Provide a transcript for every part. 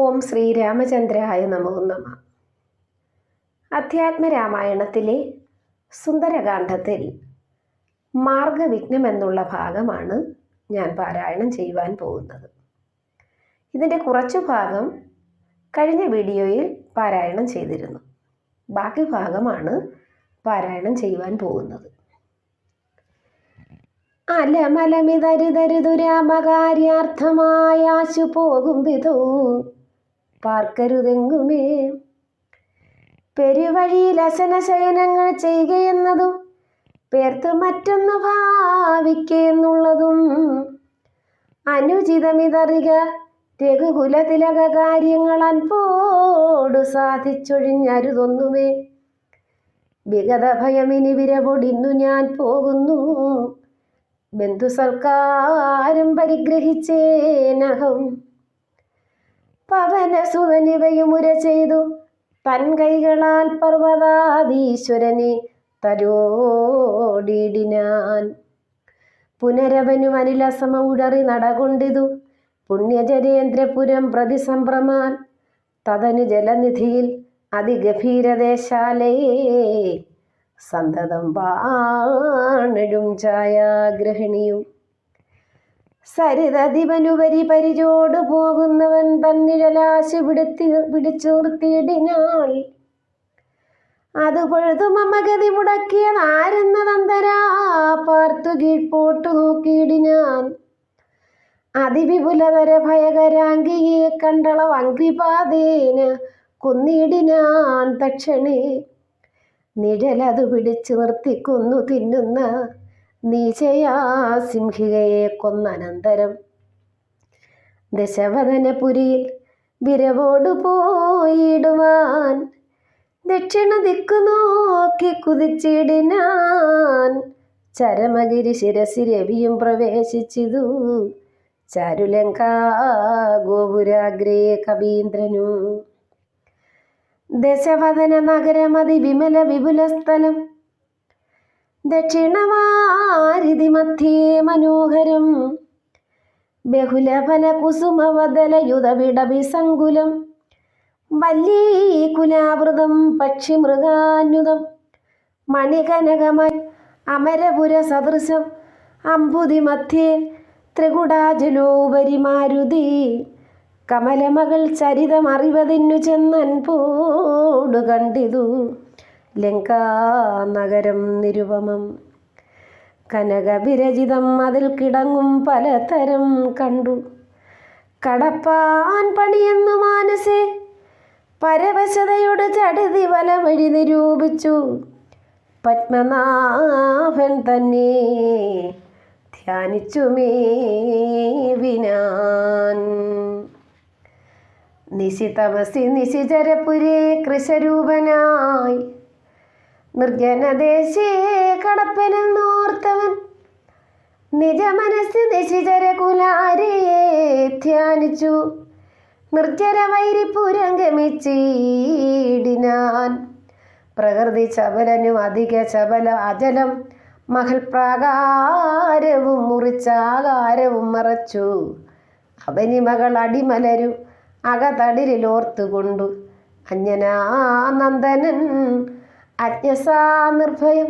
ഓം ശ്രീരാമചന്ദ്രായ നമോ നമ. അധ്യാത്മരാമായണത്തിലെ സുന്ദരകാന്ഡത്തിൽ മാർഗവിഘ്നം എന്നുള്ള ഭാഗമാണ് ഞാൻ പാരായണം ചെയ്യുവാൻ പോകുന്നത്. ഇതിന്റെ കുറച്ചു ഭാഗം കഴിഞ്ഞ വീഡിയോയിൽ പാരായണം ചെയ്തിരുന്നു. ബാക്കി ഭാഗമാണ് പാരായണം ചെയ്യുവാൻ പോകുന്നത്. അലമലമിതരുതരുതുരാമകാര്യാർത്ഥമായാശു പോകും വിധോ. പാർക്കരുതെങ്കുമേ പെരുവഴിയിൽ അസനശയനങ്ങൾ ചെയ്യുകയെന്നതും പേർത്ത് മറ്റൊന്ന് ഭാവിക്കെന്നുള്ളതും അനുചിതമിതറിക രഘുകുലതിലക കാര്യങ്ങൾ അൻപോടു സാധിച്ചൊഴിഞ്ഞരുതൊന്നുമേ. വിഗത ഭയമിനി വിരപൊടിന്നു ഞാൻ പോകുന്നു. ബന്ധുസൽക്കാരം പരിഗ്രഹിച്ചേനഹം പവനസുതനിവയുമുര ചെയ്തു. തൻ കൈകളാൽ പർവതാധീശ്വരനെ തരോടിടിനാൻ. പുനരവനു അനിലസമ ഉടറി നടകൊണ്ടിതു. പുണ്യജനേന്ദ്രപുരം പ്രതിസംഭ്രമാൻ തതനു ജലനിധിയിൽ അതിഗഭീരദേശാലേ സന്തതം വാണഴും ഛായാഗ്രഹണിയും സരിതധിപനുപരി പരിചോട് പോകുന്നവൻ തന്നിഴലാശു പിടുത്തി പിടിച്ചു നിർത്തിയിടിനാൾ അത് മമഗതി തന്തരാ പാർത്തു കീഴ്പോട്ടു നോക്കിയിടിനാൻ. അതിവിപുലതര ഭയകരാങ്കിയെ കണ്ടള വങ്കിപാതേന് കുന്നിടിനാൻ തക്ഷണേ. നിഴലതു പിടിച്ചു നിർത്തിക്കൊന്നു തിന്നുന്ന നീചയാ സിംഹികയെ കൊന്നനന്തരം. ദശവദനപുരിയിൽ വിരവോടു പോയിടുവാൻ ദക്ഷിണ ദിക്കു നോക്കി കുതിച്ചിടിനാൻ. ചരമഗിരി ശിരസി രവിയും പ്രവേശിച്ചിതു. ചാരുലങ്കാ ഗോപുരാഗ്രേ കവീന്ദ്രനു. ദശവദന നഗരമതി വിമല വിപുല സ്ഥലം ദക്ഷിണവാരിധി മധ്യേ മനോഹരം. ബഹുലഫല കുസുമവദലയുധവിടവിസങ്കുലം. വല്ലീകുലാവൃതം പക്ഷിമൃഗാന്യുതം മണികനകമായി അമരപുര സദൃശം അമ്പുതി മധ്യേ ത്രികുടാജലോപരി മാരുതി കമലമകൾ ചരിതമറിവതിന്നു ചെന്നൻ പോടു കണ്ടിതു ലങ്കാനഗരം നിരുപമം. കനകവിരചിതം അതിൽ കിടങ്ങും പലതരം കണ്ടു. കടപ്പാൻ പണിയെന്നു മാനസേ പരവശതയോട് ചടുതി വല വഴി നിരൂപിച്ചു. പത്മനാഭൻ തന്നെ ധ്യാനിച്ചു നിശിതമസി നിശിചരപുരേ കൃശരൂപനായി നിർജനദേശേ കടപ്പനെന്നോർത്തവൻ നിശിചര കുലാരേ ധ്യാനിച്ചു. നിർജര വൈരി ഗമിച്ചിടിനാൻ പ്രകൃതി ചപലനും അധിക ചപല അജലം മഹൽ പ്രാകാരവും മുറിച്ചാകാരവും മറച്ചു. അവനി മകൾ അടിമലരു അകതടിലോർത്തുകൊണ്ടു അഞ്ജനാനന്ദനൻ അജ്ഞസാ നിർഭയം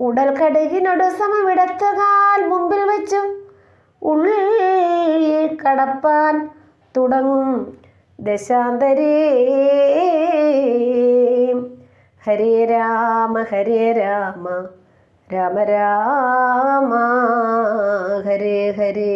ഉടൽ കടുകിനൊടു സമമിടത്തകാൽ മുമ്പിൽ വെച്ചു ഉള്ളിൽ കടപ്പാൻ തുടങ്ങും. ദശാന്തരേ ഹരേ രാമ ഹരേ രാമ രാമ രാമ ഹരേ ഹരേ.